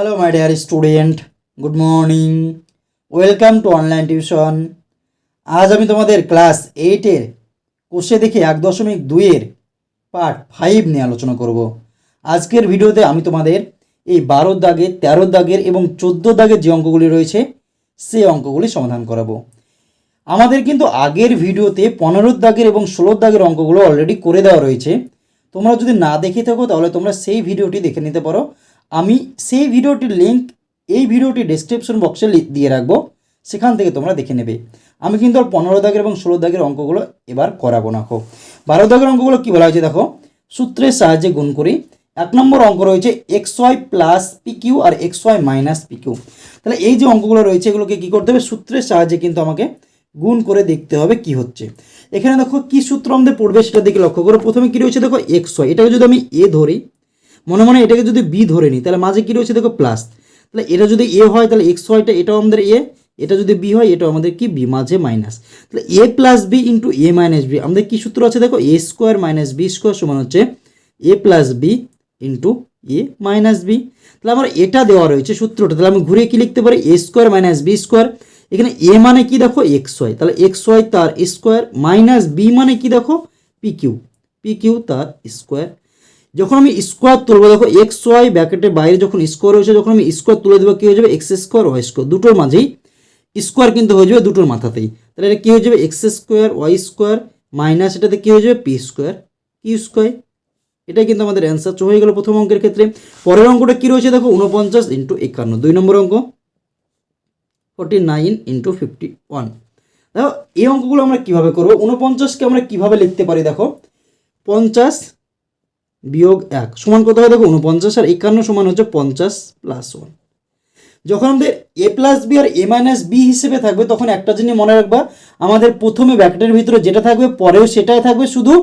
Hello my dear student good morning welcome to online tuition আজ আমি তোমাদের class এইটের কোষে দেখে এক দশমিক দুইয়ের পার্ট ফাইভ নিয়ে আলোচনা করব। আজকের ভিডিওতে আমি তোমাদের এই বারো দাগের তেরো দাগের এবং চোদ্দ দাগের যে অঙ্কগুলি রয়েছে, সেই অঙ্কগুলি সমাধান করাবো। আমাদের কিন্তু আগের ভিডিওতে পনেরো দাগের এবং ষোলো দাগের অঙ্কগুলো অলরেডি করে দেওয়া রয়েছে। তোমরা যদি না দেখে থাকো, তাহলে তোমরা সেই ভিডিওটি দেখে নিতে পারো। আমি সেই ভিডিওটির লিঙ্ক এই ভিডিওটি ডেসক্রিপশন বক্সে দিয়ে রাখব, সেখান থেকে তোমরা দেখে নেবে। আমি কিন্তু আর পনেরো দাগের এবং ষোলো দাগের অঙ্কগুলো এবার করাবো না খো বারো দাগের অঙ্কগুলো কী বলা হয়েছে, দেখো? সূত্রের সাহায্যে গুণ করি। এক নম্বর অঙ্ক রয়েছে x y plus p q আর x y minus p q তাহলে এই যে অঙ্কগুলো রয়েছে, এগুলোকে কী করতে হবে? সূত্রের সাহায্যে কিন্তু আমাকে গুণ করে দেখতে হবে কি হচ্ছে। এখানে দেখো কি সূত্র আমাদের পড়বে সেটা দিকে লক্ষ্য করো। প্রথমে কী রয়েছে, দেখো এক্স ওয়াই এটাকে যদি আমি এ ধরি মনে মনে এটাকে যদি বি ধরে নিই, তাহলে মাঝে কী রয়েছে দেখো প্লাস তাহলে এটা যদি এ হয়, তাহলে এক্স ওয়াইটা এটাও আমাদের এ এটা যদি বি হয়, এটাও আমাদের কি বি মাঝে মাইনাস তাহলে a plus b into a minus b আমাদের কী সূত্র আছে দেখো? A square minus b square সমান হচ্ছে a plus b into a minus b তাহলে আমার এটা দেওয়া রয়েছে সূত্রটা, তাহলে আমি ঘুরে কি লিখতে পারি? A square minus b square এখানে এ মানে কি দেখো? এক্স ওয়াই তাহলে এক্স ওয়াই তার স্কোয়ার মাইনাস বি মানে কি দেখো? পি কিউ পি কিউ তার স্কোয়ার যখন আমি স্কোয়ার তুলবো, দেখো এক্স ওয়াই ব্যাকেটের বাইরে যখন স্কোয়ার হয়েছে, যখন আমি স্কোয়ার তুলে দেবো, কী হয়ে যাবে? এক্স স্কোয়ার ওয়াই স্কোয়ার দুটোর মাঝেই স্কোয়ার কিন্তু হয়ে যাবে দুটোর মাথাতেই। তাহলে এটা কী হয়ে যাবে? X square y square minus এটাতে কী হয়ে যাবে? পি স্কোয়ার কিউ স্কোয়ার এটাই কিন্তু আমাদের অ্যান্সার হয়ে গেল প্রথম অঙ্কের ক্ষেত্রে। পরের অঙ্কটা কী রয়েছে? দেখো উনপঞ্চাশ ইন্টু একান্ন। দুই নম্বর অঙ্ক। Forty nine into fifty one দেখো, এই অঙ্কগুলো আমরা কীভাবে করব? উনপঞ্চাশকে আমরা কীভাবে লিখতে পারি? দেখো, পঞ্চাশ বিয়োগ এক সমান কত হয় দেখো উনপঞ্চাশ আর একান্ন সমান হচ্ছে পঞ্চাশ প্লাস ওয়ান যখন আমাদের এ প্লাস বি আর এ মাইনাস বি হিসেবে থাকবে, তখন একটা জিনিস মনে রাখবা, আমাদের প্রথমে ব্যাকেটের ভিতরে যেটা থাকবে, পরেও সেটাই থাকবে, শুধু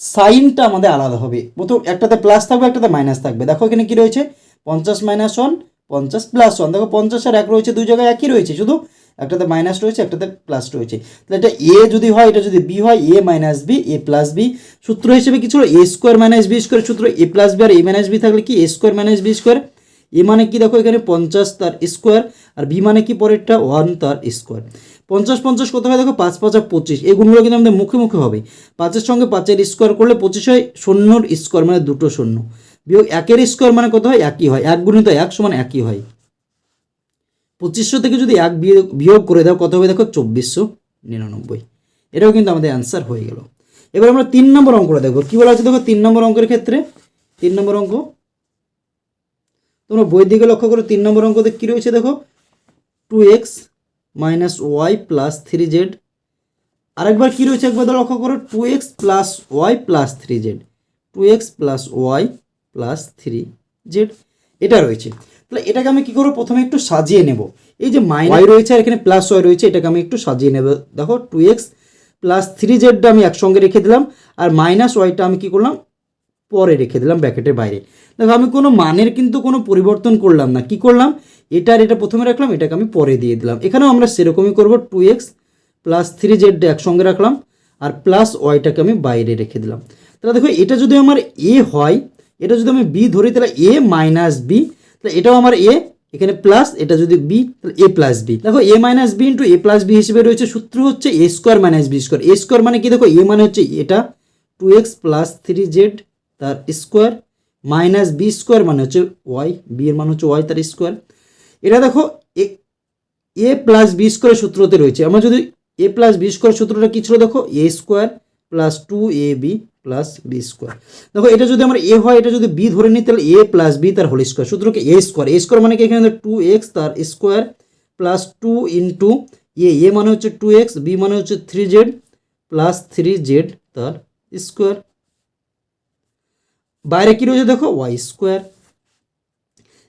সাইনটা আমাদের আলাদা হবে। প্রথম একটাতে প্লাস থাকবে, একটাতে মাইনাস থাকবে। দেখো এখানে কি রয়েছে? পঞ্চাশ মাইনাস ওয়ান পঞ্চাশ প্লাস ওয়ান দেখো পঞ্চাশ আর এক রয়েছে, দুই জায়গায় একই রয়েছে। শুধু একটাতে মাইনাস রয়েছে, একটাতে প্লাস রয়েছে। তাহলে এটা এ যদি হয়, এটা যদি বি হয় a minus b a plus b সূত্র হিসেবে কি ছিল? A square minus b square সূত্র এ প্লাস বি আর এ মাইনাস বি থাকলে কি? A square minus b square a মানে কি দেখো এখানে পঞ্চাশ তার স্কোয়ার আর বি মানে কি পরেরটা? ওয়ান তার স্কোয়ার পঞ্চাশ পঞ্চাশ কত হয় দেখো? পাঁচ পাঁচা পঁচিশ। এই গুণগুলো কিন্তু আমাদের মুখে মুখে হবে। পাঁচের সঙ্গে পাঁচের স্কোয়ার করলে পঁচিশ হয়, শূন্যর স্কোয়ার মানে দুটো শূন্য। বিয়োগ একের স্কোয়ার মানে কত হয়? একই হয়। এক গুণিত এক সমান একই হয়। পঁচিশশো থেকে যদি এক বিয়োগ করে দাও, কত হবে? দেখো চব্বিশশো নিরানব্বই। এটাও কিন্তু আমাদের অ্যান্সার হয়ে গেল। এবার আমরা তিন নম্বর অঙ্কটা দেখব। কী বলা আছে দেখো? তিন নম্বর অঙ্কের ক্ষেত্রে, তিন নম্বর অঙ্ক। তোমরা বই দিকে লক্ষ্য করো, তিন নম্বর অঙ্কতে কী রয়েছে দেখো? Two x minus y plus three z আরেকবার কী রয়েছে একবার লক্ষ্য করো? Two x plus y plus three z two x plus y plus three z এটা রয়েছে। তাহলে এটাকে আমি কী করব? প্রথমে একটু সাজিয়ে নেব। এই যে মাই ওয়াই রয়েছে আর এখানে প্লাস ওয়াই রয়েছে, এটাকে আমি একটু সাজিয়ে নেব। দেখো টু এক্স প্লাস থ্রি জেডটা আমি একসঙ্গে রেখে দিলাম, আর মাইনাস ওয়াইটা আমি কী করলাম? পরে রেখে দিলাম ব্র্যাকেটের বাইরে। দেখো, আমি কোনো মানের কিন্তু কোনো পরিবর্তন করলাম না। কি করলাম? এটা আর এটা প্রথমে রাখলাম, এটাকে আমি পরে দিয়ে দিলাম। এখানেও আমরা সেরকমই করব টু এক্স প্লাস থ্রি জেডটা একসঙ্গে রাখলাম, আর প্লাস ওয়াইটাকে আমি বাইরে রেখে দিলাম। তাহলে দেখো, এটা যদি আমার এ হয়, এটা যদি আমি বি ধরি, তাহলে এ মাইনাস বি তাহলে এটাও আমার এ এখানে প্লাস এটা যদি বি তাহলে এ প্লাস বি দেখো a minus b into a plus b হিসেবে রয়েছে, সূত্র হচ্ছে a square minus b square a square মানে কি? দেখো এ মানে হচ্ছে এটা two x plus three z তার স্কোয়ার মাইনাস বি স্কোয়ার মানে হচ্ছে ওয়াই বি এর মানে হচ্ছে ওয়াই তার স্কোয়ার এটা দেখো, এ প্লাস বি স্কোয়ার সূত্রতে রয়েছে। আমরা যদি এ প্লাস বি স্কোয়ার সূত্রটা কী ছিল? দেখো a square plus two a b plus b square দেখো, এটা যদি আমার এ হয়, এটা যদি বি ধরে নিই, তাহলে এ প্লাস বি তার হোল স্কোয়ার সূত্রকে এ স্কোয়ার এ স্কোয়ার মানে কি? এখানে টু এক্স তার square plus two into a a মানে হচ্ছে টু এক্স বি মানে হচ্ছে three z plus three z তার স্কোয়ার বাইরে কী রয়েছে দেখো? ওয়াই স্কোয়ার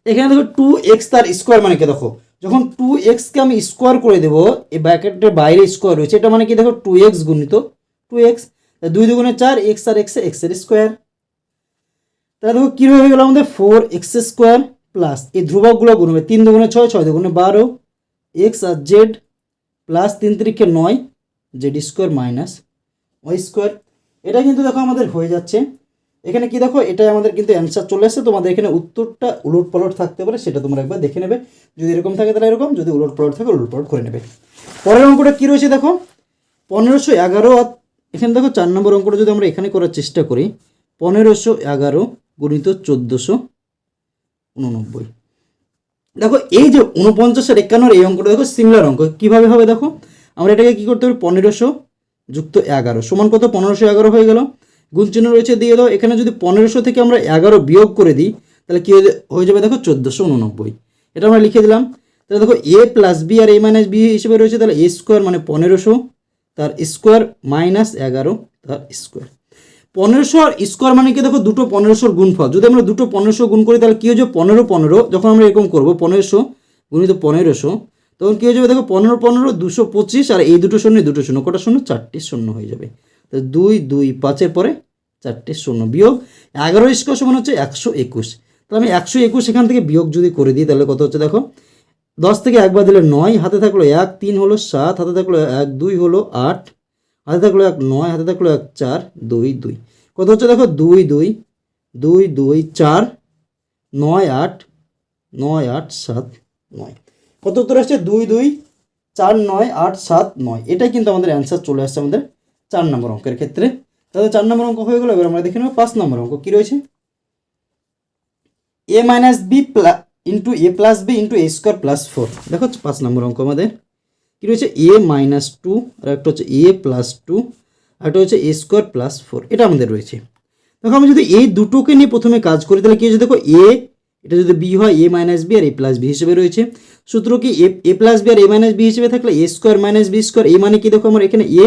এখানে দেখো টু এক্স তার স্কোয়ার মানে কি? দেখো, যখন টু এক্সকে আমি স্কোয়ার করে দেবো, এই ব্র্যাকেটের বাইরে স্কোয়ার রয়েছে, এটা মানে কি? দেখো টু এক্স গুণিত টু এক্স দুই দুগুণে চার এক্স আর এক্স এক্সের স্কোয়ার তাহলে দেখো কী হয়ে গেল আমাদের ফোর এক্স স্কোয়ার প্লাস এই ধ্রুবকগুলো গুণ হবে তিন দুগুণে ছয় ছয় দুগুণে বারো। এক্স আর জেড প্লাস তিন তিরিখে নয় z square minus y square এটা কিন্তু দেখো আমাদের হয়ে যাচ্ছে। এখানে কি দেখো, এটাই আমাদের কিন্তু অ্যান্সার চলে আসছে। তোমাদের এখানে উত্তরটা উলট পালট থাকতে পারে, সেটা তোমরা একবার দেখে নেবে। যদি এরকম থাকে তাহলে এরকম, যদি উলট পালট থাকে, উলট পালট করে নেবে। পরের অঙ্কটা কী রয়েছে দেখো? পনেরোশো এগারো আর- এখানে দেখো চার নম্বর অঙ্কটা যদি আমরা এখানে করার চেষ্টা করি, পনেরোশো এগারো গুণিত চোদ্দোশো উননব্বই। দেখো, এই যে উনপঞ্চাশ আর একান্নর এই অঙ্কটা দেখো সিমিলার অঙ্ক। কীভাবে হবে দেখো? আমরা এটাকে কী করতে পারি পনেরোশো যুক্ত এগারো। সমান কত? পনেরোশো এগারো হয়ে গেল। গুণ চিহ্ন রয়েছে, দিয়ে দাও, এখানে যদি পনেরোশো থেকে আমরা এগারো বিয়োগ করে দিই, তাহলে কী হয়ে যাবে দেখো চোদ্দোশো উননব্বই। এটা আমরা লিখে দিলাম। তাহলে দেখো এ প্লাস বি আর এ মাইনাস বি হিসেবে রয়েছে, তাহলে এ স্কোয়ার মানে পনেরোশো তার স্কোয়ার মাইনাস এগারো, তার স্কোয়ার। পনেরোশো আর স্কোয়ার মানে কি? দেখো, দুটো পনেরোশোর গুণফল। যদি আমরা দুটো পনেরোশো গুণ করি, তাহলে কী হয়ে যাবে? পনেরো পনেরো, যখন আমরা এরকম করব, পনেরোশো গুণিত পনেরোশো, তখন কী হয়ে যাবে? দেখো, পনেরো পনেরো, দুশো পঁচিশ, আর এই দুটো শূন্য দুটো শূন্য, কটা শূন্য? চারটি শূন্য হয়ে যাবে। তো দুই দুই, পাঁচের পরে চারটে শূন্য বিয়োগ এগারো স্কোয়ার সমান হচ্ছে একশো একুশ। তাহলে আমি একশো একুশ এখান থেকে বিয়োগ যদি করে দিই, তাহলে কত হচ্ছে? দেখো দশ থেকে একবার দিলে নয়, হাতে থাকল এক, তিন হলো সাত, হাতে থাকল এক, দুই হলো আট, হাতে থাকল এক নয়, হাতে থাকল এক চার, দুই দুই। কত হচ্ছে দেখো? দুই দুই দুই দুই, চার, নয়, আট নয়, আট, সাত, নয়। কত উত্তর আসছে? দুই দুই, চার, নয়, আট, সাত, নয়। এটাই কিন্তু আমাদের অ্যান্সার চলে আসছে আমাদের চার নম্বর অঙ্কের ক্ষেত্রে। তাহলে চার নম্বর অঙ্ক হয়ে গেলো, এবার আমরা দেখে নেব পাঁচ নম্বর অঙ্ক কী রয়েছে? A minus b plus into a plus b into a square plus four দেখো পাঁচ নম্বর অঙ্ক আমাদের। কী রয়েছে? এ মাইনাস টু আর একটা হচ্ছে এ প্লাস টু আর একটা হচ্ছে এ স্কোয়ার প্লাস ফোর এটা আমাদের রয়েছে। দেখো আমি যদি এই দুটোকে নিয়ে প্রথমে কাজ করি, তাহলে কি হচ্ছে দেখো এ এটা যদি বি হয় এ মাইনাস বি আর এ প্লাস বি হিসেবে রয়েছে। সূত্র কি? এ এ প্লাস বি আর এ মাইনাস বি হিসেবে থাকলে a square minus b square a মানে কি? দেখো আমার এখানে এ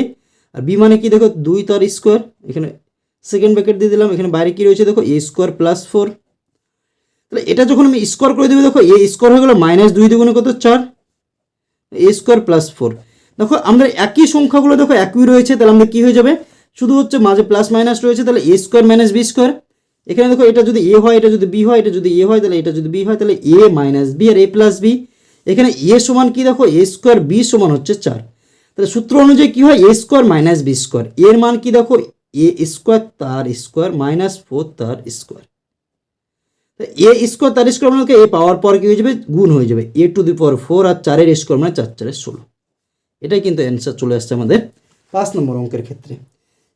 আর বি মানে কি? দেখো দুই তার স্কোয়ার এখানে সেকেন্ড ব্র্যাকেট দিয়ে দিলাম। এখানে বাইরে কি রয়েছে? দেখো এ স্কোয়ার প্লাস ফোর তাহলে এটা যখন আমি স্কোয়ার করে দেবো, দেখো এ স্কোয়ার হয়ে গেলো মাইনাস দুই দুগুণে কত? চার। এ স্কোয়ার প্লাস ফোর দেখো আমাদের একই সংখ্যাগুলো দেখো একই রয়েছে, তাহলে আমাদের কী হয়ে যাবে? শুধু হচ্ছে মাঝে প্লাস মাইনাস রয়েছে, তাহলে a square minus b square এখানে দেখো এটা যদি এ হয়, এটা যদি বি হয়, এটা যদি এ হয়, তাহলে এটা যদি বি হয়, তাহলে এ মাইনাস বি আর এ প্লাস বি এখানে এ সমান কি দেখো? এ স্কোয়ার বি সমান হচ্ছে চার। তাহলে সূত্র অনুযায়ী কী হয়? A square minus b square এর মান কি দেখো? এ স্কোয়ার তার স্কোয়ার মাইনাস ফোর তার স্কোয়ার এ স্কোয়ার তার স্কোয়ার মানে এ পাওয়ার পর কি হয়ে যাবে? গুণ হয়ে যাবে। এ টু দি পাওয়ার ফোর আর চারের স্কোয়ার মানে চার, চারের ষোলো। এটাই কিন্তু অ্যান্সার চলে আসছে আমাদের পাঁচ নম্বর অঙ্কের ক্ষেত্রে।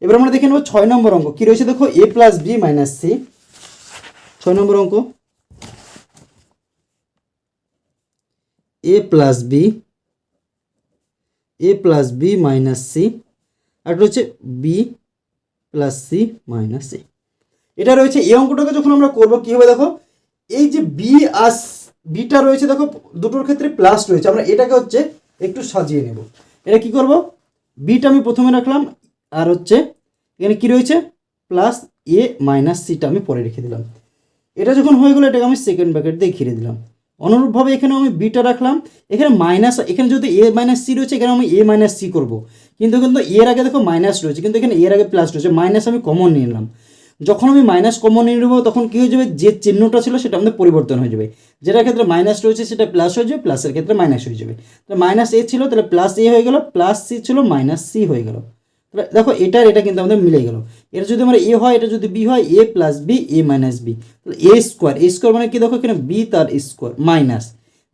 এবার আমরা দেখে নেব ছয় নম্বর অঙ্ক। কী রয়েছে দেখো? A plus b minus c ছয় নম্বর অঙ্ক। A plus b a plus b minus c আর হচ্ছে b plus c minus c এটা রয়েছে, এই অঙ্কটাকে যখন আমরা করব, কী হবে দেখো? এই যে বি আর বিটা রয়েছে, দেখো, দুটোর ক্ষেত্রে প্লাস রয়েছে। আমরা এটাকে হচ্ছে একটু সাজিয়ে নেব। এটা কি করব? বিটা আমি প্রথমে রাখলাম, আর হচ্ছে এখানে কি রয়েছে? প্লাস এ মাইনাস সিটা আমি পরে রেখে দিলাম। এটা যখন হয়ে গেলো, এটাকে আমি সেকেন্ড ব্র্যাকেট দিয়ে ঘিরে দিলাম। অনুরূপভাবে এখানে আমি বিটা রাখলাম। এখানে মাইনাস এখানে যদি এ মাইনাস সি রয়েছে, এখানে আমি এ মাইনাস সি করব। কিন্তু কিন্তু এর আগে দেখো মাইনাস রয়েছে, কিন্তু এখানে এর আগে প্লাস রয়েছে। মাইনাস আমি কমন নিয়ে নিলাম। যখন আমি মাইনাস কমন নিয়ে নেব, তখন কী হয়ে যাবে? যে চিহ্নটা ছিল সেটা আমাদের পরিবর্তন হয়ে যাবে। যেটার ক্ষেত্রে মাইনাস রয়েছে সেটা প্লাস হয়ে যাবে প্লাসের ক্ষেত্রে মাইনাস হয়ে যাবে। তাহলে মাইনাস এ ছিল, তাহলে প্লাস এ হয়ে গেল প্লাস সি ছিল মাইনাস সি হয়ে গেল। তাহলে দেখো, এটার এটা কিন্তু আমাদের মিলে গেল। এটা যদি আমার এ হয়, এটা যদি বি হয় a plus b a minus b তাহলে এ স্কোয়ার এ স্কোয়ার মানে কি? দেখো এখানে বি তার স্কোয়ার মাইনাস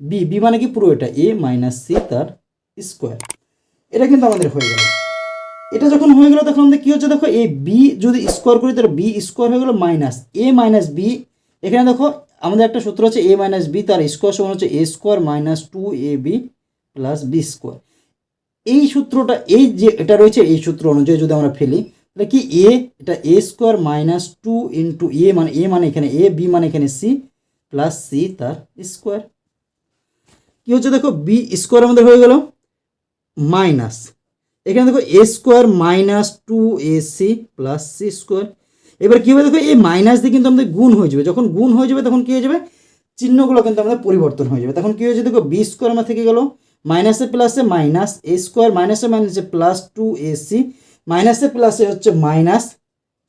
বি বি মানে কি? পুরো এটা এ মাইনাস সি তার স্কোয়ার এটা কিন্তু আমাদের হয়ে গেল। এটা যখন হয়ে গেল, তখন আমাদের কী হচ্ছে দেখো, এই বি যদি স্কোয়ার করি, তাহলে বি স্কোয়ার হয়ে গেলো মাইনাস এ মাইনাস বি এখানে দেখো, আমাদের একটা সূত্র আছে এ মাইনাস বি তার স্কোয়ার সমান হচ্ছে a square minus two a b plus b square এই সূত্রটা, এই যে এটা রয়েছে, এই সূত্র অনুযায়ী যদি আমরা ফেলি, তাহলে কি এ এটা a square minus two into a মানে এ মানে এখানে এ বি মানে এখানে সি প্লাস সি তার স্কোয়ার কী হচ্ছে দেখো বি স্কোয়ার আমাদের হয়ে গেল মাইনাস এখানে দেখো a square minus two a c plus c square এবার কী হবে দেখো, এই মাইনাস দিয়ে কিন্তু আমাদের গুণ হয়ে যাবে। যখন গুণ হয়ে যাবে, তখন কী হয়ে যাবে? চিহ্নগুলো কিন্তু আমাদের পরিবর্তন হয়ে যাবে। তখন কী হয়েছে দেখো বি স্কোয়ার আমার থেকে গেলো। মাইনাসে প্লাসে মাইনাস এ স্কোয়ার মাইনাসে মাইনাসে প্লাস টু এ সি মাইনাসে প্লাসে হচ্ছে মাইনাস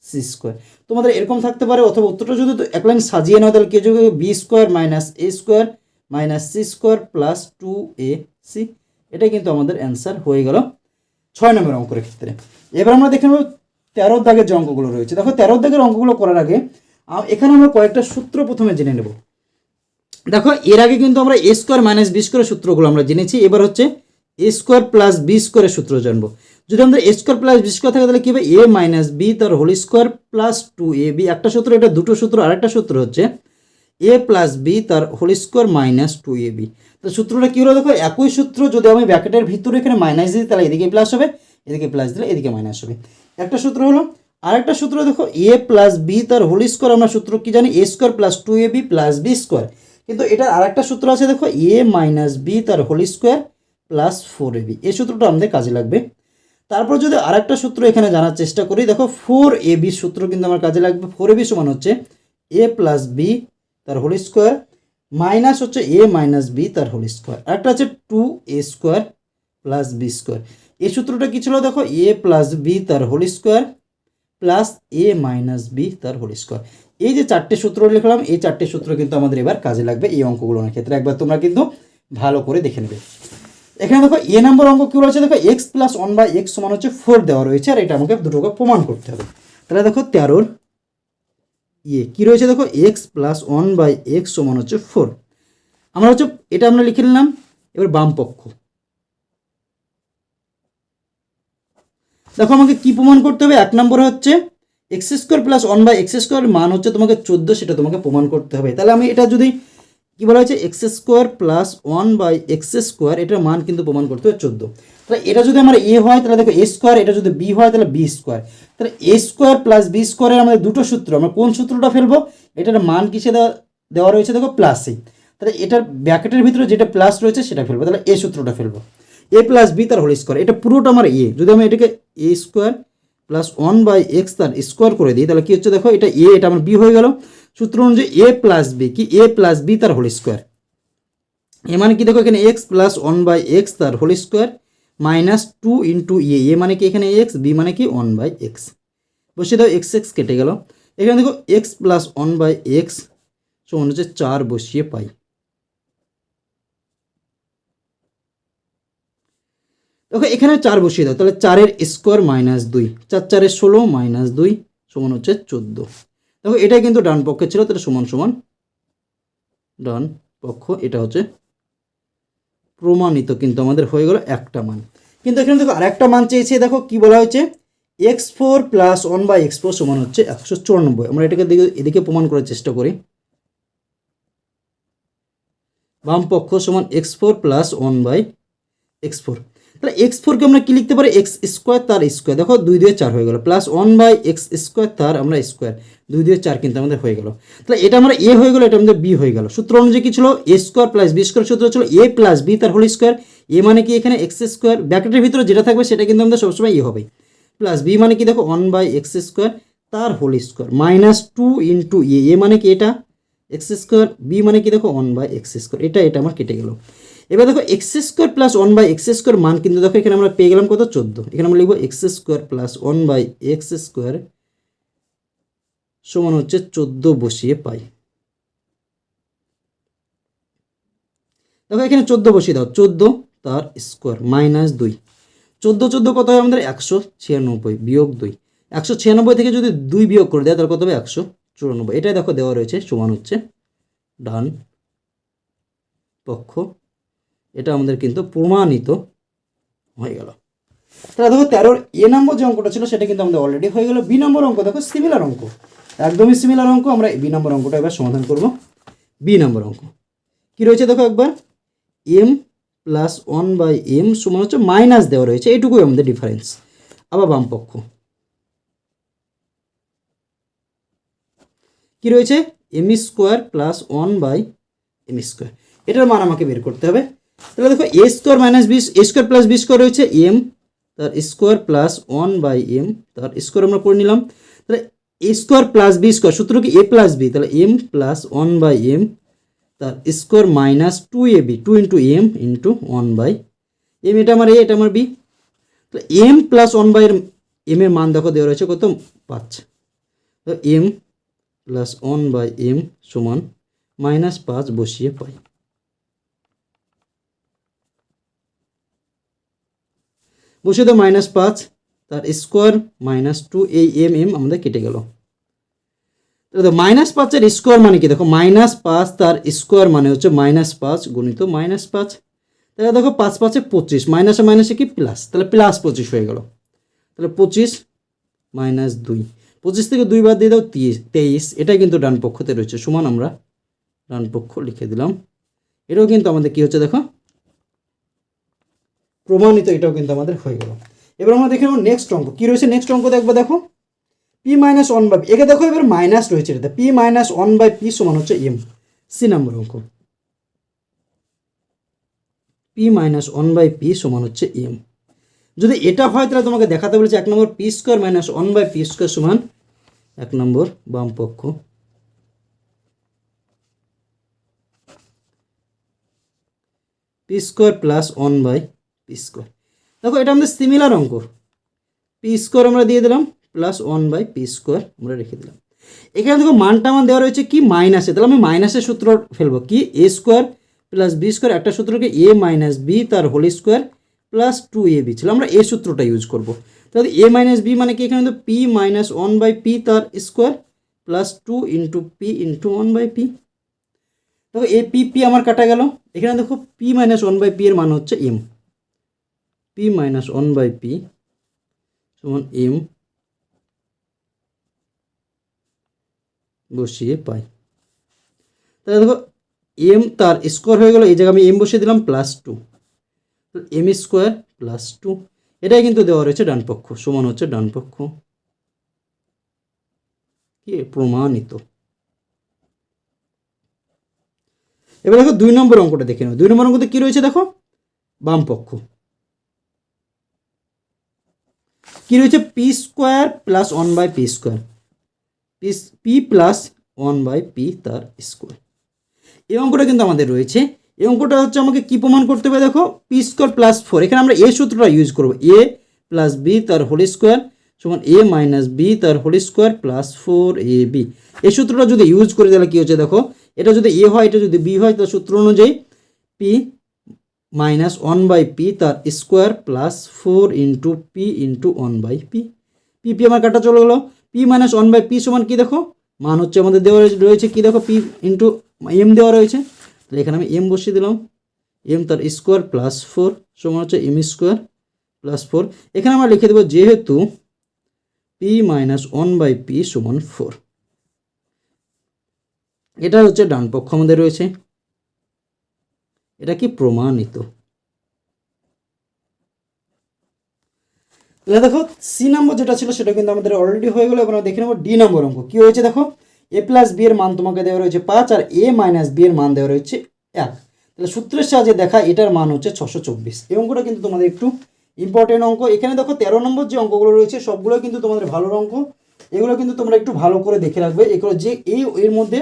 সি স্কোয়ার তোমাদের এরকম থাকতে পারে, অথবা উত্তরটা যদি এক লাইন সাজিয়ে নাও, তাহলে কী হবে b square minus a square minus c square plus two a c এটাই কিন্তু আমাদের অ্যান্সার হয়ে গেল। ছয় নম্বর অঙ্কের ক্ষেত্রে। এবার আমরা দেখে নেব তেরো দাগের যে অঙ্কগুলো রয়েছে। দেখো, তেরো দাগের অঙ্কগুলো করার আগে এখানে আমরা কয়েকটা সূত্র প্রথমে জেনে নেব। দেখো, এর আগে কিন্তু আমরা এ স্কোয়ার মাইনাস বি স্কোয়ারের সূত্রগুলো আমরা জেনেছি। এবার হচ্ছে এ স্কোয়ার প্লাস বি স্কোয়ারের সূত্র জানব। যদি আমাদের a square plus b square থাকে, তাহলে কি হবে? এ মাইনাস বি তার whole square plus two a b একটা সূত্র, এটা দুটো সূত্র, আরেকটা সূত্র হচ্ছে এ প্লাস বি তার whole square minus two a b তো সূত্রটা কী হলো দেখো? একই সূত্র যদি আমি ব্র্যাকেটের ভিতরে এখানে মাইনাস দিই, তাহলে এদিকে প্লাস হবে, এদিকে প্লাস দিলে এদিকে মাইনাস হবে। একটা সূত্র হলো, আরেকটা সূত্র দেখো এ প্লাস বি তার হোল স্কোয়ার আমরা সূত্র কি জানি? A square plus two a b plus b square কিন্তু এটার আরেকটা সূত্র আছে দেখো এ মাইনাস বি তার whole square plus four a b এই সূত্রটা আমাদের কাজে লাগবে। তারপর যদি আরেকটা সূত্র এখানে জানার চেষ্টা করি, দেখো ফোর এ বি সূত্র কিন্তু আমার কাজে লাগবে। ফোর এ বি সমান হচ্ছে এ প্লাস বি তার হোল স্কোয়ার মাইনাস হচ্ছে এ মাইনাস বি তার হোল স্কোয়ার একটা হচ্ছে two a square plus b square এই সূত্রটা কী ছিল দেখো? এ প্লাস বি তার whole square plus a minus b তার হোল স্কোয়ার এই যে চারটে সূত্র লিখলাম, এই চারটে সূত্র কিন্তু আমাদের এবার কাজে লাগবে এই অঙ্কগুলোর ক্ষেত্রে। একবার তোমরা কিন্তু ভালো করে দেখে নেবে। এখানে দেখো এ নম্বর অঙ্ক কী রয়েছে দেখো x plus one by x সমান হচ্ছে ফোর দেওয়া রয়েছে, আর এটা আমাকে দুটোকে প্রমাণ করতে হবে। তাহলে দেখো তেরোর ইয়ে কী রয়েছে দেখো? X plus one by x সমান হচ্ছে ফোর আমরা হচ্ছে, এটা আমরা লিখে নিলাম, এবার বাম পক্ষ। দেখো আমাকে কি প্রমাণ করতে হবে? এক নম্বরে হচ্ছে x square plus one by x square মান হচ্ছে তোমাকে চোদ্দ, সেটা তোমাকে প্রমাণ করতে হবে। তাহলে আমি এটা যদি, কি বলা হয়েছে? X square plus one by x square এটার মান কিন্তু প্রমাণ করতে হবে চোদ্দ। তাহলে এটা যদি আমার এ হয়, তাহলে দেখো এ স্কোয়ার এটা যদি বি হয়, তাহলে বি স্কোয়ার তাহলে এ স্কোয়ার প্লাস বি স্কোয়ারের আমাদের দুটো সূত্র, আমরা কোন সূত্রটা ফেলব? এটার মান কিসে দেওয়া রয়েছে দেখো প্লাসে তাহলে এটার ব্যাকেটের ভিতরে যেটা প্লাস রয়েছে, সেটা ফেলব। তাহলে এ সূত্রটা ফেলব। এ প্লাস বি তার হোল স্কোয়ার এটা পুরোটা আমার এ। যদি আমি এটাকে a square plus one by x তার স্কোয়ার করে দিই, তাহলে কি হচ্ছে দেখো, এটা এ, এটা আমার বি হয়ে গেল। সূত্র অনুযায়ী এ প্লাস বি কি? এ প্লাস বি তার হোল স্কোয়ার এ মানে কি দেখো, এখানে x plus one by x তার whole square minus two into a a মানে কি এখানে এক্স, বি মানে কি ওয়ান বাই এক্স। বসিয়ে দাও এক্স এক্স কেটে গেল। এখানে দেখো x plus one by x সমান হচ্ছে চার বসিয়ে পাই। দেখো এখানে চার বসিয়ে দাও, তাহলে চারের স্কোয়ার মাইনাস দুই, চার চারের ষোলো মাইনাস দুই সমান হচ্ছে চোদ্দ। দেখো এটাই কিন্তু ডান পক্ষে ছিল, তাহলে সমান সমান ডান পক্ষ, এটা হচ্ছে প্রমাণিত কিন্তু আমাদের হয়ে গেল একটা মান। কিন্তু এখানে দেখো আরেকটা মান চেয়েছে, দেখো কি বলা হয়েছে? X four plus one by x four সমান হচ্ছে একশো চুরানব্বই। আমরা এটাকে দিকে এদিকে প্রমাণ করার চেষ্টা করি। বাম পক্ষ সমান x four plus one by x four তাহলে এক্স ফোরকে আমরা কি লিখতে পারি? এক্স স্কোয়ার তার স্কোয়ার দেখো, দুই দুয়ে চার হয়ে গেল। Plus one by x square তার আমরা স্কোয়ার দুই দুয়ে চার কিন্তু আমাদের হয়ে গেল। তাহলে এটা আমরা এ হয়ে গেল, এটা আমাদের বি হয়ে গেল। সূত্র অনুযায়ী কি ছিল? A square plus b square সূত্র ছিল এ প্লাস বি তার হোল স্কোয়ার এ মানে কি এখানে এক্স স্কোয়ার ব্র্যাকেটের ভিতরে যেটা থাকবে সেটা কিন্তু আমাদের সবসময় ই হবে। প্লাস বি মানে কি দেখো? ওয়ান বাই এক্স স্কোয়ার তার whole square minus two into a a মানে কি এটা? এক্স স্কোয়ার বি মানে কি দেখো? ওয়ান বাই এক্স স্কোয়ার এটা এটা আমার কেটে গেল। এবার দেখো x square plus one by x square মান কিন্তু দেখো এখানে আমরা পেয়ে গেলাম কত? চোদ্দ। এখানে আমরা লিখব x square plus one by x square সমান হচ্ছে চোদ্দ বসিয়ে পাই। দেখো এখানে চোদ্দ বসিয়ে দাও। চোদ্দ তার স্কোয়ার মাইনাস দুই। চোদ্দ চোদ্দ কত হয় আমাদের? একশো ছিয়ানব্বই বিয়োগ দুই। একশো ছিয়ানব্বই থেকে যদি দুই বিয়োগ করে দেয়, তাহলে কত হবে? একশো চুরানব্বই। এটাই দেখো দেওয়া রয়েছে। সমান হচ্ছে ডান পক্ষ এটা আমাদের কিন্তু প্রমাণিত হয়ে গেল। তাহলে দেখো, তেরোর এ নম্বর যে অঙ্কটা ছিল, সেটা কিন্তু আমাদের অলরেডি হয়ে গেল। বি নম্বর অঙ্ক, দেখো সিমিলার অঙ্ক। একদমই সিমিলার অঙ্ক, আমরা বি নম্বর অঙ্কটা এবার সমাধান করব। বি নম্বর অঙ্ক। কি রয়েছে দেখো একবার? M plus one by m সমান হচ্ছে মাইনাস দেওয়া রয়েছে। এটুকুই আমাদের ডিফারেন্স আবার বামপক্ষ কি রয়েছে? M square plus one by m square এটার মান আমাকে বের করতে হবে। তাহলে দেখো a square minus b square plus b square রয়েছে এম তার square plus one by m তার স্কোয়ার আমরা করে নিলাম। তাহলে a square plus b square সূত্র কি? এ প্লাস বি তাহলে m plus one by m তার square minus two a b two into m into one by m এটা আমার এ এটা আমার বি তাহলে m plus one by m এর মান দেখো, দেওয়া রয়েছে কত? পাঁচ। তো m plus one by m সমান মাইনাস পাঁচ বসিয়ে পাই। বসিয়ে দাও মাইনাস পাঁচ, তার স্কোয়ার মাইনাস টু এই এম এম আমাদের কেটে গেল। তাহলে মাইনাস পাঁচের স্কোয়ার মানে কি? দেখো মাইনাস পাঁচ, তার স্কোয়ার মানে হচ্ছে মাইনাস পাঁচ গুণিত মাইনাস পাঁচ। তাহলে দেখো, পাঁচ পাঁচে পঁচিশ মাইনাসে মাইনাসে কি? প্লাস তাহলে প্লাস পঁচিশ হয়ে গেল। তাহলে পঁচিশ মাইনাস দুই। পঁচিশ থেকে দুই বাদ দিয়ে দাও তিরিশ তেইশ। এটাই কিন্তু ডান পক্ষতে রয়েছে। সমান আমরা ডান পক্ষ লিখে দিলাম। এটাও কিন্তু আমাদের কি হচ্ছে দেখো? প্রমাণিত এটাও কিন্তু আমাদের হয়ে গেল। এবার আমরা দেখে নেব নেক্সট অঙ্ক। কী রয়েছে নেক্সট অঙ্ক দেখব, দেখো? পি মাইনাস ওয়ান বাই একে দেখো, এবার মাইনাস রয়েছে এটা p minus one by p সমান হচ্ছে এম সি নাম্বার অঙ্ক। P minus one by p সমান হচ্ছে এম যদি এটা হয়, তাহলে তোমাকে দেখাতে বলেছে এক number p square minus one by p square সমান এক নম্বর বাম পক্ষ। P square plus one by p square দেখো, এটা আমাদের সিমিলার অঙ্ক। পি স্কোয়ার আমরা দিয়ে দিলাম plus one by p square আমরা রেখে দিলাম। এখানে দেখো, মানটা আমার দেওয়া রয়েছে কি? মাইনাসে তাহলে আমি মাইনাসের সূত্র ফেলব কি? A square plus b square একটা সূত্রকে এ মাইনাস বি তার whole square plus two a b ছিল আমরা এ সূত্রটা ইউজ করব। তাহলে এ মাইনাস বি মানে কি? এখানে তো p minus one by p তার square plus two into p into one by p দেখো এ পি পি আমার কাটা গেল। এখানে দেখো p minus one by p এর মান হচ্ছে m p minus one by p সমান এম বসিয়ে পাই। তাহলে দেখো এম তার স্কোয়ার হয়ে গেল, এই জায়গায় আমি এম বসিয়ে দিলাম plus two m square plus two এটাই কিন্তু দেওয়া রয়েছে ডান পক্ষ, সমান হচ্ছে ডান পক্ষ। কি? প্রমাণিত। এবার দেখো দুই নম্বর অঙ্কটা দেখে নেব দুই নম্বর অঙ্কতে কি রয়েছে দেখো? বাম পক্ষ। কি রয়েছে? P square plus one by p square p p plus one by p তার স্কোয়ার এই অঙ্কটা কিন্তু আমাদের রয়েছে। এই অঙ্কটা হচ্ছে আমাকে কি প্রমাণ করতে হবে দেখো? পি স্কোয়ার প্লাস ফোর এখানে আমরা এ সূত্রটা ইউজ করব। এ প্লাস বি তার হোল স্কোয়ার সমান এ মাইনাস বি তার whole square plus four a b এই সূত্রটা যদি ইউজ করি তাহলে কী হচ্ছে দেখো? এটা যদি এ হয়, এটা যদি বি হয় তাহলে সূত্র অনুযায়ী p minus one by p তার square plus four into p into one by p. P p আমার কাটা চলে গেলো। P minus one by p সমান কী দেখো? মান হচ্ছে আমাদের দেওয়া রয়েছে- কী দেখো? পি ইন্টু এম দেওয়া রয়েছে। তাহলে এখানে আমি এম বসিয়ে দিলাম। এম তার স্কোয়ার প্লাস ফোর সমান হচ্ছে এম স্কোয়ার প্লাস ফোর। এখানে আমরা লিখে দেবো যেহেতু p minus one by p সমান ফোর। এটা হচ্ছে ডান পক্ষ আমাদের রয়েছে। এটা কি প্রমাণিত? তাহলে দেখো সি নম্বর যেটা ছিল সেটা কিন্তু আমাদের অলরেডি হয়ে গেলো, এবার দেখে নেব ডি নম্বর অঙ্ক। কী হয়েছে দেখো? এ প্লাস বি এর মান তোমাকে দেওয়া রয়েছে পাঁচ আর এ মাইনাস বি এর মান দেওয়া রয়েছে এক। তাহলে সূত্রের সাহায্যে দেখা এটার মান হচ্ছে ছশো চব্বিশ। এই অঙ্কটা কিন্তু তোমাদের একটু ইম্পর্টেন্ট অঙ্ক। এখানে দেখো, তেরো নম্বর যে অঙ্কগুলো রয়েছে, সবগুলো কিন্তু তোমাদের ভালো অঙ্ক। এগুলো কিন্তু তোমরা একটু ভালো করে দেখে রাখবে। এগুলো যে এই, এর মধ্যে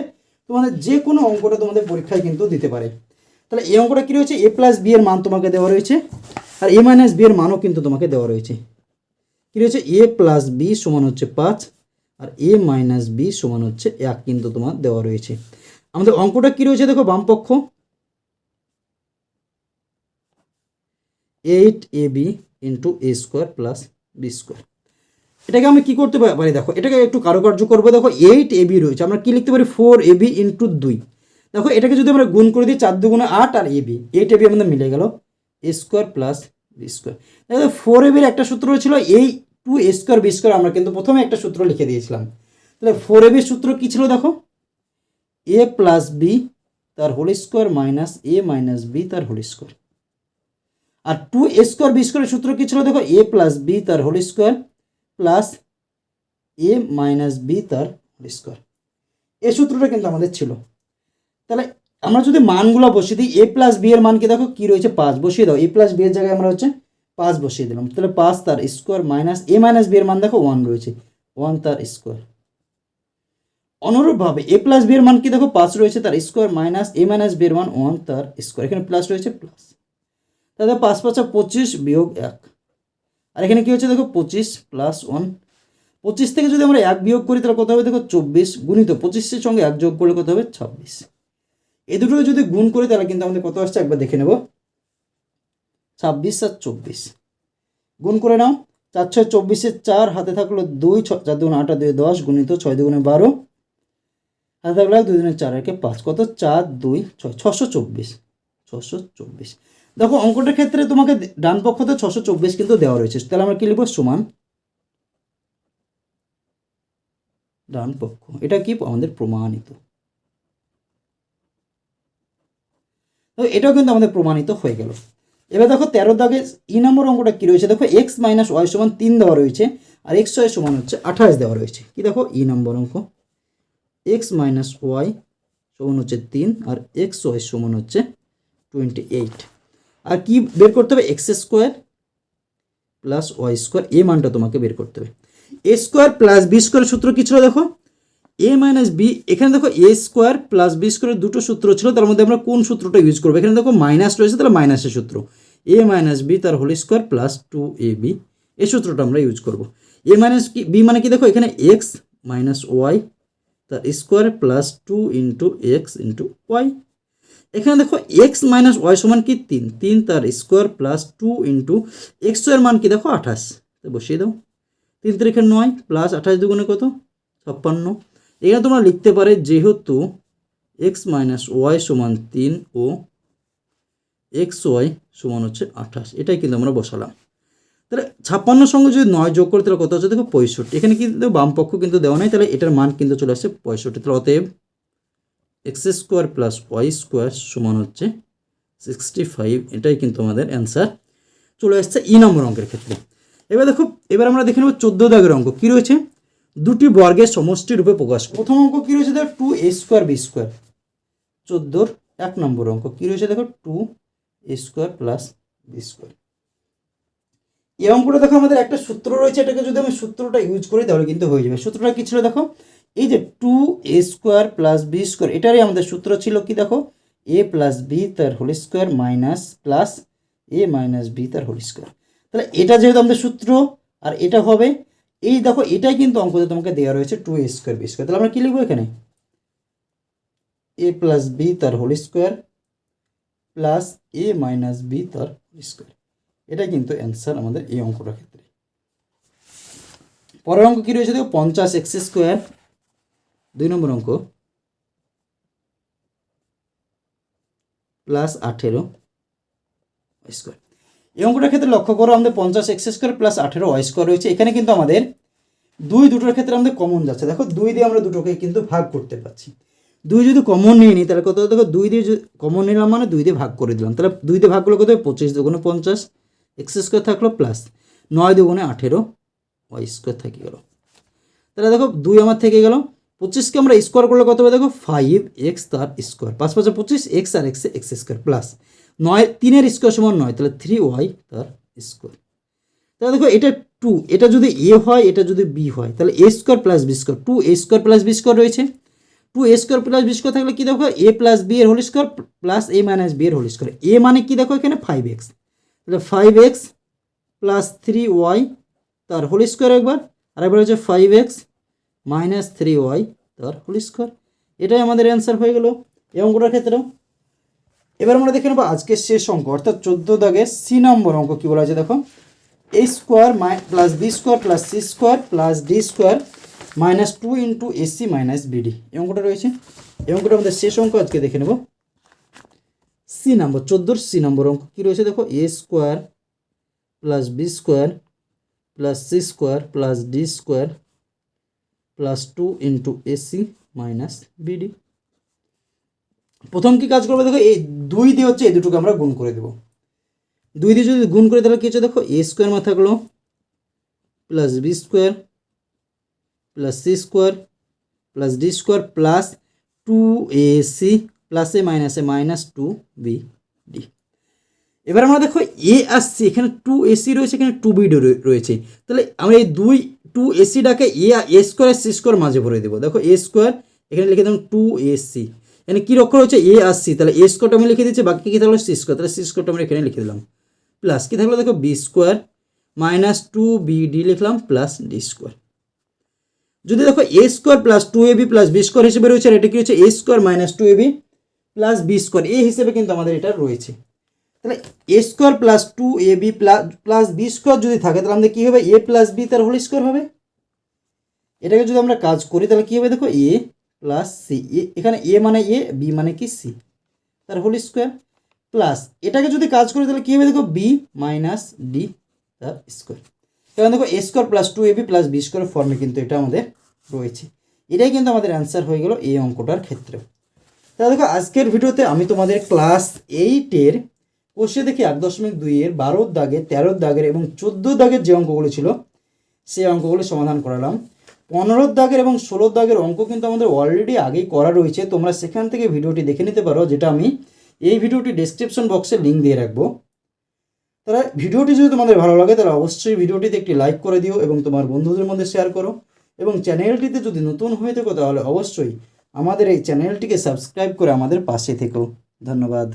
তোমাদের যে কোনো অঙ্কটা তোমাদের পরীক্ষায় কিন্তু দিতে পারে। তাহলে এই অঙ্কটা কী রয়েছে? এ প্লাস বি এর মান তোমাকে দেওয়া রয়েছে। আর এ মাইনাস বি এর মানও কিন্তু তোমাকে দেওয়া রয়েছে। কী রয়েছে? এ প্লাস বি সমান হচ্ছে পাঁচ, আর এ মাইনাস বি সমান হচ্ছে এক কিন্তু তোমার দেওয়া রয়েছে। আমাদের অঙ্কটা কী রয়েছে দেখো বামপক্ষ? Eight a b into a square plus b square এটাকে আমি কি করতে পারি দেখো, এটাকে একটু কারুকার্য করব। দেখো এইট এ বি রয়েছে। আমরা কি লিখতে পারি? ফোর এ বি ইন্টু দুই। দেখো, এটাকে যদি আমরা গুণ করে দিই চার দুগুণে আট আর a b eight a b আমাদের মিলে গেল a square plus b square. দেখো ফোর এবির একটা সূত্র ছিল, এই two a square b square আমরা কিন্তু প্রথমে একটা সূত্র লিখে দিয়েছিলাম। তাহলে ফোর এবির সূত্র কী ছিল দেখো? এ প্লাস বি তার whole square minus a minus b তার হোল স্কোয়ার। আর টু এ স্কোয়ার বি স্কোয়ারের সূত্র কী ছিল দেখো? এ প্লাস বি তার whole square plus a minus b তার হোল স্কোয়ার। এই সূত্রটা কিন্তু আমাদের ছিল। তাহলে আমরা যদি মানগুলো বসিয়ে দিই এ প্লাস বি এর মান কি দেখো? কী রয়েছে? পাঁচ। বসিয়ে দাও। এ প্লাস বি এর জায়গায় আমরা হচ্ছে পাঁচ বসিয়ে দিলাম। তাহলে পাঁচ তার square minus a minus b এর মান দেখো ওয়ান রয়েছে। ওয়ান তার স্কোয়ার অনুরূপভাবে এ প্লাস বি এর মান কি দেখো? পাঁচ রয়েছে তার square minus a minus b এর মান ওয়ান তার স্কোয়ার এখানে প্লাস রয়েছে প্লাস তাহলে পাঁচ পাঁচা পঁচিশ বিয়োগ এক। আর এখানে কি হচ্ছে দেখো? পঁচিশ প্লাস ওয়ান পঁচিশ থেকে যদি আমরা এক বিয়োগ করি, তাহলে কত হবে? দেখো চব্বিশ গুণিত পঁচিশের সঙ্গে এক যোগ করলে কত হবে? ছাব্বিশ। এ দুটো যদি গুণ করি, তাহলে কিন্তু আমাদের কত আসছে? একবার দেখে নেব। ছাব্বিশ আর চব্বিশ। গুণ করে নাও। চার ছয় চব্বিশে চার, হাতে থাকল দুই, ছ চার দুগুণে আটা দুই দশ, গুণিত ছয় দুগুণে বারো। হাতে থাকল দুই দিনে চার, একে পাঁচ। কত? চার, দুই, ছয়। ছশো চব্বিশ। ছশো চব্বিশ। দেখো, অঙ্কটার ক্ষেত্রে তোমাকে ডান পক্ষতে ছশো চব্বিশ কিন্তু দেওয়া রয়েছে। তাহলে আমরা কি লিখব? সমান ডান পক্ষ। এটা কি? আমাদের প্রমাণিত। তো এটাও কিন্তু আমাদের প্রমাণিত হয়ে গেল। এবার দেখো তেরো দাগে ই নম্বর অঙ্কটা কী রয়েছে? দেখো এক্স মাইনাস ওয়াই সমান তিন দেওয়া রয়েছে আর এক্স ওয়াই সমান হচ্ছে আঠাশ দেওয়া রয়েছে। কি দেখো? ই নম্বর অঙ্ক। এক্স মাইনাস ওয়াই সমান হচ্ছে তিন আর এক্স ওয়াই সমান হচ্ছে টোয়েন্টি এইট আর কি বের করতে হবে? X square plus y square এ মানটা তোমাকে বের করতে হবে। এ স্কোয়ার প্লাস বি স্কোয়ারের সূত্র কী ছিল দেখো? এ মাইনাস বি এখানে দেখো এ স্কোয়ার প্লাস বি স্কোয়ারের দুটো সূত্র ছিল, তার মধ্যে আমরা কোন সূত্রটা ইউজ করব? এখানে দেখো মাইনাস রয়েছে, তাহলে মাইনাসের সূত্র। এ মাইনাস বি তার whole square plus two a b এই সূত্রটা আমরা ইউজ করব। এ মাইনাস কি বি মানে কি দেখো, এখানে এক্স মাইনাস ওয়াই তার square plus two into x into y এখানে দেখো এক্স মাইনাস ওয়াই সমান কি? তিন। তিন তার স্কোয়ার প্লাস টু ইন্টু এক্সের মান কি দেখো? আঠাশ। বসিয়ে দাও। তিন তারিখে নয় প্লাস আঠাশ দুগুণে কত? ছাপ্পান্ন। এখানে তোমরা লিখতে পারে যেহেতু এক্স মাইনাস ওয়াই সমান তিন ও এক্স ওয়াই সমান হচ্ছে আঠাশ। এটাই কিন্তু আমরা বসালাম। তাহলে ছাপ্পান্নর সঙ্গে যদি নয় যোগ করি, তাহলে কত হচ্ছে? দেখো পঁয়ষট্টি। এখানে কিন্তু বামপক্ষ কিন্তু দেওয়া নাই, তাহলে এটার মান কিন্তু চলে আসছে পঁয়ষট্টি। তাহলে অতএব x square plus y square সমান হচ্ছে সিক্সটি ফাইভ এটাই কিন্তু আমাদের অ্যান্সার চলে আসছে ই নম্বর অঙ্কের ক্ষেত্রে। এবার দেখো, এবার আমরা দেখে নেব চোদ্দ দাগের অঙ্ক। কী রয়েছে? দুটি বর্গের সমষ্টি রূপে প্রকাশ প্রথম অঙ্ক কী রয়েছে দেখো? Two a square b square চোদ্দোর এক নম্বর অঙ্ক কী রয়েছে দেখো? Two a square plus b square এই অঙ্কটা দেখো, আমাদের একটা সূত্র রয়েছে, এটাকে যদি আমি সূত্রটা ইউজ করি, তাহলে কিন্তু হয়ে যাবে। সূত্রটা কী ছিল দেখো? এই যে two a square plus b square এটারই আমাদের সূত্র ছিল কি দেখো? এ প্লাস বি তার whole square minus plus a minus b তার হোল স্কোয়ার তাহলে এটা যেহেতু আমাদের সূত্র, আর এটা হবে এই দেখো, এটাই কিন্তু অঙ্কতে তোমাকে দেওয়া রয়েছে two a square b square তাহলে আমরা কী লিখব এখানে? এ প্লাস বি তার whole square plus a minus b তার হোল স্কোয়ার এটাই কিন্তু অ্যান্সার আমাদের এই অঙ্কটার ক্ষেত্রে। পরের অঙ্ক কী রয়েছে দেখো? পঞ্চাশ এক্স স্কোয়ার দুই নম্বর অঙ্ক। প্লাস আঠেরো স্কোয়ার এই অঙ্কটার ক্ষেত্রে লক্ষ্য করো, আমাদের পঞ্চাশ এক্স স্কোয়ার প্লাস আঠেরো ওয়াই স্কোয়ার রয়েছে। এখানে কিন্তু আমাদের দুই দুটোর ক্ষেত্রে আমাদের কমন যাচ্ছে। দেখো, দুই দিয়ে আমরা দুটোকে কিন্তু ভাগ করতে পারছি। দুই যদি কমন নিয়ে নিই, তাহলে কত দেখো, দুই দিয়ে কমন নিলাম মানে দুই দিয়ে ভাগ করে দিলাম। তাহলে দুই দিয়ে ভাগ করলে কত? পঁচিশ দুগুণে পঞ্চাশ, এক্স স্কোয়ার থাকল প্লাস নয় দুগুণে আঠেরো ওয়াই স্কোয়ার থেকে গেল। তাহলে দেখো, দুই আমার থেকে গেল। পঁচিশকে আমরা স্কোয়ার করলে কত হবে? দেখো ফাইভ এক্স তার স্কোয়ার। পাঁচ পাঁচে পঁচিশ এক্স আর এক্সে এক্স স্কোয়ার প্লাস নয়, তিনের স্কোয়ার সমান নয়, তাহলে থ্রি ওয়াই তার স্কোয়ার তাহলে দেখো এটা টু এটা যদি এ হয়, এটা যদি বি হয়, তাহলে a square plus b square two a square plus b square রয়েছে। Two a square plus b square থাকলে কি দেখো এ প্লাস বি এর whole square plus a minus b এর হোল স্কোয়ার এ মানে কি দেখো এখানে? ফাইভ এক্স তাহলে five x plus three y তার হোল স্কোয়ার একবার। আর একবার হচ্ছে five x minus three y তার হোল স্কোয়ার এটাই আমাদের অ্যান্সার হয়ে গেল এই অঙ্কটার ক্ষেত্রেও এবার আমরা দেখে নেব আজকের শেষ অঙ্ক, অর্থাৎ চোদ্দ দাগে সি নম্বর অঙ্ক কী বলা আছে দেখো। এ স্কোয়ার মাই plus b square plus c square plus d square minus two into ac minus bd এই অঙ্কটা রয়েছে। এই অঙ্কটা আমাদের শেষ অঙ্ক, আজকে দেখে নেব। সি নম্বর চোদ্দোর সি নম্বর অঙ্ক কী রয়েছে দেখো? A square plus b square plus c square plus d square plus two into ac minus bd প্রথম কি কাজ করব? দেখো, এই দুই দিয়ে হচ্ছে এই দুটোকে আমরা গুণ করে দেবো। দুই দিয়ে যদি গুণ করে, তাহলে কি হচ্ছে? দেখো এ স্কোয়ার মা থাকল plus b square plus c square plus d square plus two a c plus a minus a minus two b d এবার আমরা দেখো এ আসছে এখানে টু এসি রয়েছে, এখানে টু বি রয়েছে। তাহলে আমরা এই দুই two এসিটাকে a a square c square মাঝে ভরে দেবো। দেখো এ স্কোয়ার এখানে লিখে দিলাম টু এসি এখানে কী রক্ষর হচ্ছে এ আর সি তাহলে এ স্কোয়ারটা আমি লিখে দিচ্ছি বাকি কী থাকল? সি স্কোয়ার তাহলে সি স্কোয়ারটা আমরা এখানে লিখে দিলাম। প্লাস কী থাকল? দেখো b square minus two b d লিখলাম প্লাস ডি স্কোয়ার যদি দেখো a square plus two a b plus b square হিসেবে রয়েছে, আর এটা কী হচ্ছে? A square minus two a b plus b square এ হিসেবে কিন্তু আমাদের এটা রয়েছে। তাহলে a square plus two a b plus plus b square যদি থাকে, তাহলে আমাদের কী হবে? এ প্লাস বি তার হোল স্কোয়ার হবে। এটাকে যদি আমরা কাজ করি, তাহলে কী হবে? দেখো এ প্লাস সি এখানে এ মানে এ বি মানে কি সি তার হোল স্কোয়ার প্লাস এটাকে যদি কাজ করি তাহলে কী হবে দেখো? বি মাইনাস ডি তার স্কোয়ার কারণ দেখো a square plus two a b plus b square ফর্মে কিন্তু এটা আমাদের রয়েছে। এটাই কিন্তু আমাদের অ্যান্সার হয়ে গেল এই অঙ্কটার ক্ষেত্রে। তাহলে দেখো, আজকের ভিডিওতে আমি তোমাদের ক্লাস এইটের কোষে দেখি এক দশমিক দুইয়ের বারোর দাগের তেরোর দাগের এবং চোদ্দোর দাগের যে অঙ্কগুলো ছিল, সেই অঙ্কগুলো সমাধান করালাম। পনেরোর দাগের এবং ষোলোর দাগের অঙ্ক কিন্তু আমাদের অলরেডি আগেই করা রয়েছে। তোমরা সেখান থেকে ভিডিওটি দেখে নিতে পারো, যেটা আমি এই ভিডিওটি ডেসক্রিপশন বক্সে লিঙ্ক দিয়ে রাখব। তাহলে ভিডিওটি যদি তোমাদের ভালো লাগে, তাহলে অবশ্যই ভিডিওটিতে একটি লাইক করে দিও এবং তোমার বন্ধুদের মধ্যে শেয়ার করো। এবং চ্যানেলটিতে যদি নতুন হয়ে থাকো, তাহলে অবশ্যই আমাদের এই চ্যানেলটিকে সাবস্ক্রাইব করে আমাদের পাশে থেকো। ধন্যবাদ।